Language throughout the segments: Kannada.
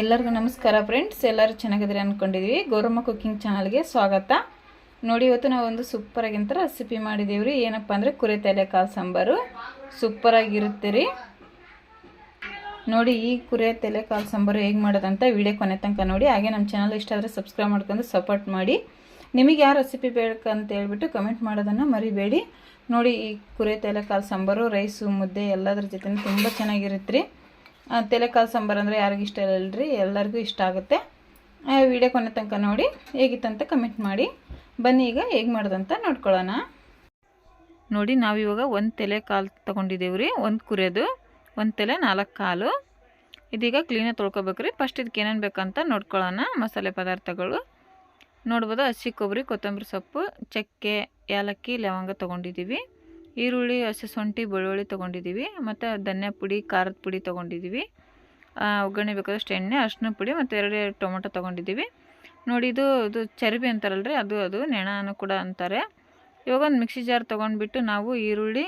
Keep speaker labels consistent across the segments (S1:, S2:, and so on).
S1: ಎಲ್ಲರಿಗೂ ನಮಸ್ಕಾರ ಫ್ರೆಂಡ್ಸ್ ಎಲ್ಲರೂ ಚೆನ್ನಾಗಿದ್ರೆ ಅಂದ್ಕೊಂಡಿದ್ವಿ ಗೌರಮ್ಮ ಕುಕ್ಕಿಂಗ್ ಚಾನಲ್ಗೆ ಸ್ವಾಗತ. ನೋಡಿ, ಇವತ್ತು ನಾವು ಒಂದು ಸೂಪರಾಗಿಂತ ರೆಸಿಪಿ ಮಾಡಿದ್ದೀವಿ ರೀ ಏನಪ್ಪ ಅಂದರೆ ಕುರಿ ತಲೆ ಕಾಲು ಸಾಂಬಾರು. ಸೂಪರಾಗಿರುತ್ತೆ ರೀ. ನೋಡಿ, ಈ ಕುರಿ ತಲೆ ಕಾಲು ಸಾಂಬಾರು ಹೇಗೆ ಮಾಡೋದಂತ ವಿಡಿಯೋ ಕೊನೆ ತನಕ ನೋಡಿ. ಹಾಗೆ ನಮ್ಮ ಚಾನಲ್ ಇಷ್ಟ ಆದರೆ ಸಬ್ಸ್ಕ್ರೈಬ್ ಮಾಡ್ಕೊಂಡು ಸಪೋರ್ಟ್ ಮಾಡಿ. ನಿಮಗೆ ಯಾವ ರೆಸಿಪಿ ಬೇಕಂತ ಹೇಳ್ಬಿಟ್ಟು ಕಮೆಂಟ್ ಮಾಡೋದನ್ನು ಮರಿಬೇಡಿ. ನೋಡಿ, ಈ ಕುರಿ ತಲೆ ಕಾಲು ಸಾಂಬಾರು ರೈಸು ಮುದ್ದೆ ಎಲ್ಲದರ ಜೊತೆ ತುಂಬ ಚೆನ್ನಾಗಿರುತ್ತೆ ರೀ. ತಲೆಕಾಲು ಸಾಂಬಾರು ಅಂದರೆ ಯಾರಿಗೂ ಇಷ್ಟ ಇಲ್ಲಲ್ರಿ, ಎಲ್ಲರಿಗೂ ಇಷ್ಟ ಆಗುತ್ತೆ. ವಿಡಿಯೋ ಕೊನೆ ತನಕ ನೋಡಿ, ಹೇಗಿತ್ತಂತ ಕಮೆಂಟ್ ಮಾಡಿ. ಬನ್ನಿ ಈಗ ಹೇಗೆ ಮಾಡೋದಂತ ನೋಡ್ಕೊಳ್ಳೋಣ. ನೋಡಿ, ನಾವಿವಾಗ ಒಂದು ತಲೆ ಕಾಲು ತೊಗೊಂಡಿದ್ದೀವಿ ರೀ ಒಂದು ಕುರಿಯೋದು, ಒಂದು ತಲೆ ನಾಲ್ಕು ಕಾಲು. ಇದೀಗ ಕ್ಲೀನಾಗಿ ತೊಳ್ಕೊಬೇಕು ರೀ ಫಸ್ಟ್ ಇದಕ್ಕೆ ಏನೇನು ಬೇಕಂತ ನೋಡ್ಕೊಳ್ಳೋಣ, ಮಸಾಲೆ ಪದಾರ್ಥಗಳು. ನೋಡ್ಬೋದು, ಹಸಿ ಕೊಬ್ಬರಿ, ಕೊತ್ತಂಬರಿ ಸೊಪ್ಪು, ಚಕ್ಕೆ, ಏಲಕ್ಕಿ, ಲವಂಗ ತೊಗೊಂಡಿದ್ದೀವಿ ಈರುಳ್ಳಿ, ಹಸಿ ಶುಂಠಿ, ಬೆಳ್ಳುಳ್ಳಿ ತೊಗೊಂಡಿದ್ದೀವಿ. ಮತ್ತು ಧನ್ಯ ಪುಡಿ, ಖಾರದ ಪುಡಿ ತೊಗೊಂಡಿದ್ದೀವಿ. ಒಗ್ಗರಣೆ ಬೇಕಾದಷ್ಟು ಎಣ್ಣೆ, ಅರ್ಶಿನ ಪುಡಿ ಮತ್ತು ಎರಡು ಟೊಮೊಟೊ ತೊಗೊಂಡಿದ್ದೀವಿ. ನೋಡಿ, ಇದು ಇದು ಚರ್ಬಿ ಅಂತಾರಲ್ಲ ರೀ ಅದು ಅದು ನೆಣನೂ ಕೂಡ ಅಂತಾರೆ. ಇವಾಗ ಒಂದು ಮಿಕ್ಸಿ ಜಾರ್ ತೊಗೊಂಡ್ಬಿಟ್ಟು ನಾವು ಈರುಳ್ಳಿ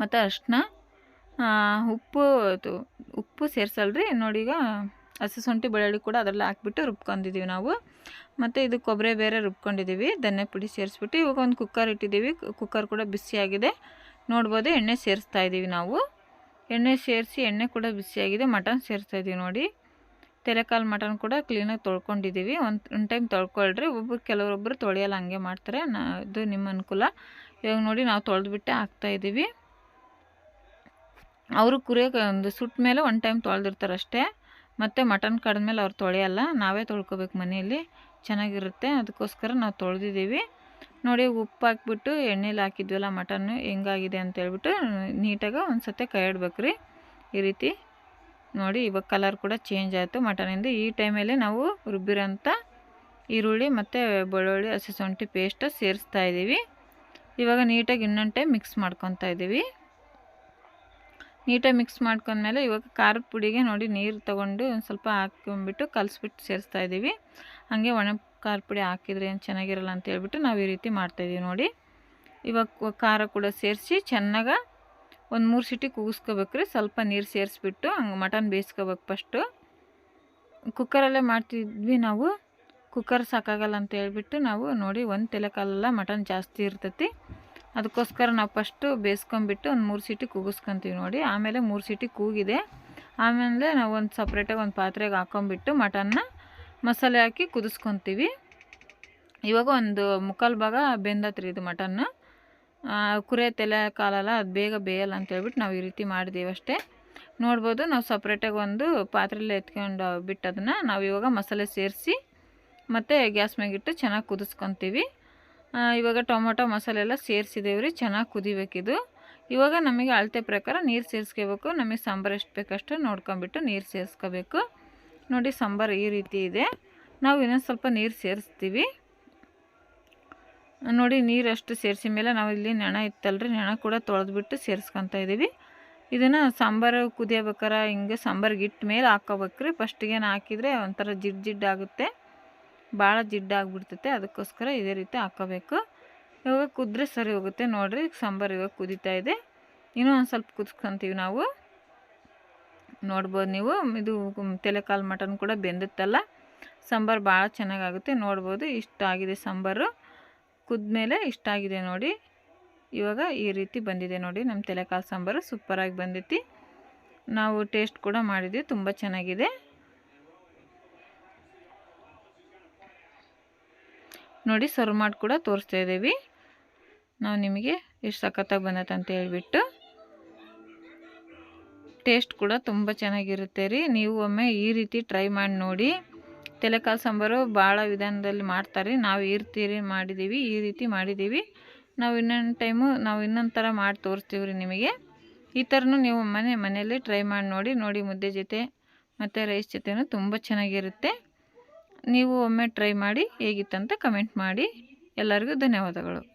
S1: ಮತ್ತು ಅರ್ಶಿನ ಉಪ್ಪು ಉಪ್ಪು ಸೇರಿಸಲ್ರಿ. ನೋಡಿ ಈಗ ಹಸಿ ಶುಂಠಿ ಬೆಳ್ಳುಳ್ಳಿ ಕೂಡ ಅದರಲ್ಲಿ ಹಾಕ್ಬಿಟ್ಟು ರುಬ್ಕೊಂಡಿದ್ದೀವಿ ನಾವು. ಮತ್ತು ಇದು ಕೊಬ್ಬರಿ ಬೇರೆ ರುಬ್ಕೊಂಡಿದ್ದೀವಿ ಧನ್ಯ ಪುಡಿ ಸೇರಿಸ್ಬಿಟ್ಟು ಇವಾಗ ಒಂದು ಕುಕ್ಕರ್ ಇಟ್ಟಿದ್ದೀವಿ. ಕುಕ್ಕರ್ ಕೂಡ ಬಿಸಿಯಾಗಿದೆ ನೋಡ್ಬೋದು ಎಣ್ಣೆ ಸೇರಿಸ್ತಾ ಇದ್ದೀವಿ ನಾವು. ಎಣ್ಣೆ ಸೇರಿಸಿ ಎಣ್ಣೆ ಕೂಡ ಬಿಸಿಯಾಗಿದೆ ಮಟನ್ ಸೇರಿಸ್ತಾ ಇದ್ದೀವಿ ನೋಡಿ. ತೆಲೆಕಾಲು ಮಟನ್ ಕೂಡ ಕ್ಲೀನಾಗಿ ತೊಳ್ಕೊಂಡಿದ್ದೀವಿ. ಒಂದು ಒಂದು ಟೈಮ್ ತೊಳ್ಕೊಳ್ರಿ ಒಬ್ಬರು ಕೆಲವರೊಬ್ಬರು ತೊಳೆಯಲ್ಲ, ಹಂಗೆ ಮಾಡ್ತಾರೆ. ನಾ, ಇದು ನಿಮ್ಮ ಅನುಕೂಲ. ಇವಾಗ ನೋಡಿ ನಾವು ತೊಳೆದ್ಬಿಟ್ಟೆ ಹಾಕ್ತಾಯಿದ್ದೀವಿ ಅವರು ಕುರಿಯೋಕೆ ಒಂದು ಸುಟ್ಟ ಮೇಲೆ ಒಂದು ಟೈಮ್ ತೊಳೆದಿರ್ತಾರೆ ಅಷ್ಟೇ ಮತ್ತು ಮಟನ್ ಕಡಿದ್ಮೇಲೆ ಅವ್ರು ತೊಳೆಯಲ್ಲ, ನಾವೇ ತೊಳ್ಕೊಬೇಕು ಮನೆಯಲ್ಲಿ. ಚೆನ್ನಾಗಿರುತ್ತೆ. ಅದಕ್ಕೋಸ್ಕರ ನಾವು ತೊಳೆದಿದ್ದೀವಿ. ನೋಡಿ, ಉಪ್ಪು ಹಾಕ್ಬಿಟ್ಟು ಎಣ್ಣೆಲಿ ಹಾಕಿದ್ವಲ್ಲ ಮಟನ್ನು, ಹೆಂಗಾಗಿದೆ ಅಂತ ಹೇಳ್ಬಿಟ್ಟು ನೀಟಾಗಿ ಒಂದು ಸತಿ ಕೈ ರೀ. ಈ ರೀತಿ. ನೋಡಿ, ಇವಾಗ ಕಲರ್ ಕೂಡ ಚೇಂಜ್ ಆಯಿತು ಮಟನಿಂದ. ಈ ಟೈಮಲ್ಲಿ ನಾವು ರುಬ್ಬಿರೋಂಥ ಈರುಳ್ಳಿ ಮತ್ತು ಬೆಳ್ಳುಳ್ಳಿ, ಹಸಿ ಶುಂಠಿ ಪೇಸ್ಟ್ ಸೇರಿಸ್ತಾ ಇದ್ದೀವಿ. ಇವಾಗ ನೀಟಾಗಿ ಇನ್ನೊಂದು ಟೈಮ್ ಮಿಕ್ಸ್ ಮಾಡ್ಕೊತಾ ಇದ್ದೀವಿ. ನೀಟಾಗಿ ಮಿಕ್ಸ್ ಮಾಡ್ಕೊಂಡ್ಮೇಲೆ ಇವಾಗ ಖಾರದ ಪುಡಿಗೆ ನೋಡಿ ನೀರು ತೊಗೊಂಡು ಒಂದು ಸ್ವಲ್ಪ ಹಾಕ್ಕೊಂಬಿಟ್ಟು ಕಲಸ್ಬಿಟ್ಟು ಸೇರಿಸ್ತಾ ಇದ್ದೀವಿ. ಹಾಗೆ ಒಣ ಖಾರ ಪುಡಿ ಹಾಕಿದ್ರೆ ಏನು ಚೆನ್ನಾಗಿರಲ್ಲ ಅಂತ ಹೇಳ್ಬಿಟ್ಟು ನಾವು ಈ ರೀತಿ ಮಾಡ್ತಾಯಿದ್ದೀವಿ ನೋಡಿ. ಇವಾಗ ಖಾರ ಕೂಡ ಸೇರಿಸಿ ಚೆನ್ನಾಗಿ ಒಂದು ಮೂರು ಸಿಟಿ ಕೂಗಿಸ್ಕೋಬೇಕು ರೀ ಸ್ವಲ್ಪ ನೀರು ಸೇರಿಸ್ಬಿಟ್ಟು ಹಂಗೆ ಮಟನ್ ಬೇಯಿಸ್ಕೋಬೇಕು ಫಸ್ಟು. ಕುಕ್ಕರಲ್ಲೇ ಮಾಡ್ತಿದ್ವಿ ನಾವು. ಕುಕ್ಕರ್ ಸಾಕಾಗಲ್ಲ ಅಂತ ಹೇಳ್ಬಿಟ್ಟು ನಾವು ನೋಡಿ ಒಂದು ತಲೆಕಾಲೆಲ್ಲ ಮಟನ್ ಜಾಸ್ತಿ ಇರ್ತೈತಿ. ಅದಕ್ಕೋಸ್ಕರ ನಾವು ಫಸ್ಟು ಬೇಯಿಸ್ಕೊಂಬಿಟ್ಟು ಒಂದು ಮೂರು ಸೀಟಿ ಕೂಗಿಸ್ಕೊತೀವಿ ನೋಡಿ. ಆಮೇಲೆ ಮೂರು ಸೀಟಿ ಕೂಗಿದೆ. ಆಮೇಲೆ ನಾವು ಒಂದು ಸಪ್ರೇಟಾಗಿ ಒಂದು ಪಾತ್ರೆಗೆ ಹಾಕೊಂಬಿಟ್ಟು ಮಟನ್ನ ಮಸಾಲೆ ಹಾಕಿ ಕುದಿಸ್ಕೊತೀವಿ. ಇವಾಗ ಒಂದು ಮುಕ್ಕಾಲು ಭಾಗ ಬೆಂದತ್ರಿ ಇದು ಮಟನ್ನು. ಕುರೆ ತಲೆ ಕಾಲಲ್ಲ, ಅದು ಬೇಗ ಬೇಯಲ್ಲ ಅಂತ ಹೇಳ್ಬಿಟ್ಟು ನಾವು ಈ ರೀತಿ ಮಾಡಿದ್ದೀವಿ ಅಷ್ಟೇ. ನೋಡ್ಬೋದು ನಾವು ಸಪ್ರೇಟಾಗಿ ಒಂದು ಪಾತ್ರೆಯಲ್ಲಿ ಎತ್ಕೊಂಡು ಬಿಟ್ಟು ಅದನ್ನು ನಾವು ಇವಾಗ ಮಸಾಲೆ ಸೇರಿಸಿ ಮತ್ತು ಗ್ಯಾಸ್ ಮ್ಯಾಗಿಟ್ಟು ಚೆನ್ನಾಗಿ ಕುದಿಸ್ಕೊತೀವಿ. ಇವಾಗ ಟೊಮೊಟೊ ಮಸಾಲೆ ಎಲ್ಲ ಸೇರಿಸಿದೇವೆ ರೀ ಚೆನ್ನಾಗಿ ಕುದಿಬೇಕಿದು. ಇವಾಗ ನಮಗೆ ಅಳತೆ ಪ್ರಕಾರ ನೀರು ಸೇರಿಸ್ಕೋಬೇಕು, ನಮಗೆ ಸಾಂಬಾರು ಎಷ್ಟು ಬೇಕಷ್ಟು ನೋಡ್ಕೊಂಬಿಟ್ಟು ನೀರು ಸೇರಿಸ್ಕೋಬೇಕು. ನೋಡಿ, ಸಾಂಬಾರು ಈ ರೀತಿ ಇದೆ. ನಾವು ಇನ್ನೊಂದು ಸ್ವಲ್ಪ ನೀರು ಸೇರಿಸ್ತೀವಿ. ನೋಡಿ, ನೀರು ಅಷ್ಟು ಸೇರಿಸಿ ಮೇಲೆ ನಾವು ಇಲ್ಲಿ ನೆಣ ಇತ್ತಲ್ರಿ, ನೆಣ ಕೂಡ ತೊಳೆದ್ಬಿಟ್ಟು ಸೇರಿಸ್ಕೊತಾ ಇದ್ದೀವಿ ಇದನ್ನು ಸಾಂಬಾರು ಕುದಿಯಬೇಕಾರ ಹಿಂಗೆ ಸಾಂಬಾರಿಗೆ ಇಟ್ಟ ಮೇಲೆ ಹಾಕೋಬೇಕ್ರಿ. ಫಸ್ಟಿಗೆ ಹಾಕಿದರೆ ಒಂಥರ ಜಿಡ್ ಜಿಡ್ ಆಗುತ್ತೆ. ಭಾಳ ಜಿಡ್ಡಾಗ್ಬಿಡ್ತೈತೆ ಅದಕ್ಕೋಸ್ಕರ ಇದೇ ರೀತಿ ಹಾಕ್ಕೋಬೇಕು ಇವಾಗ ಕುದ್ರೆ ಸರಿ ಹೋಗುತ್ತೆ ನೋಡಿರಿ. ಸಾಂಬಾರು ಇವಾಗ ಕುದೀತಾ ಇದೆ. ಇನ್ನೂ ಒಂದು ಸ್ವಲ್ಪ ಕುದಿಸ್ಕೊತೀವಿ ನಾವು. ನೋಡ್ಬೋದು ನೀವು. ಇದು ತಲೆಕಾಲು ಮಟನ್ ಕೂಡ ಬೆಂದಿತ್ತಲ್ಲ. ಸಾಂಬಾರು ಭಾಳ ಚೆನ್ನಾಗಾಗುತ್ತೆ. ನೋಡ್ಬೋದು ಇಷ್ಟಾಗಿದೆ ಸಾಂಬಾರು. ಕುದ್ಮೇಲೆ ಇಷ್ಟ ಆಗಿದೆ ನೋಡಿ. ಇವಾಗ ಈ ರೀತಿ ಬಂದಿದೆ ನೋಡಿ ನಮ್ಮ ತಲೆಕಾಲು ಸಾಂಬಾರು. ಸೂಪರಾಗಿ ಬಂದೈತಿ. ನಾವು ಟೇಸ್ಟ್ ಕೂಡ ಮಾಡಿದ್ವಿ. ತುಂಬ ಚೆನ್ನಾಗಿದೆ. ನೋಡಿ ಸರ್ವ್ ಮಾಡಿ ಕೂಡ ತೋರಿಸ್ತಾ ಇದ್ದೀವಿ. ನಾವು ನಿಮಗೆ ಎಷ್ಟು ಸಖತ್ತಾಗಿ ಬಂದೈತೆ ಅಂತ ಹೇಳ್ಬಿಟ್ಟು. ಟೇಸ್ಟ್ ಕೂಡ ತುಂಬ ಚೆನ್ನಾಗಿರುತ್ತೆ ರೀ. ನೀವು ಒಮ್ಮೆ ಈ ರೀತಿ ಟ್ರೈ ಮಾಡಿ ನೋಡಿ. ತಲೆಕಾಲು ಸಾಂಬಾರು ಭಾಳ ವಿಧಾನದಲ್ಲಿ ಮಾಡ್ತಾರೆ ನಾವು ಈ ರೀತಿ ಮಾಡಿದ್ದೀವಿ ಈ ರೀತಿ ಮಾಡಿದ್ದೀವಿ ನಾವು ಇನ್ನೊಂದು ಟೈಮು ನಾವು ಇನ್ನೊಂದು ಥರ ಮಾಡಿ ತೋರಿಸ್ತೀವಿ ರೀ ನಿಮಗೆ. ಈ ಥರನೂ ನೀವು ಮನೆ ಮನೆಯಲ್ಲಿ ಟ್ರೈ ಮಾಡಿ ನೋಡಿ. ನೋಡಿ ಮುದ್ದೆ ಜೊತೆ ಮತ್ತು ರೈಸ್ ಜೊತೆನೂ ತುಂಬ ಚೆನ್ನಾಗಿರುತ್ತೆ. ನೀವು ಒಮ್ಮೆ ಟ್ರೈ ಮಾಡಿ ಹೇಗಿತ್ತಂತ ಕಮೆಂಟ್ ಮಾಡಿ. ಎಲ್ಲರಿಗೂ ಧನ್ಯವಾದಗಳು.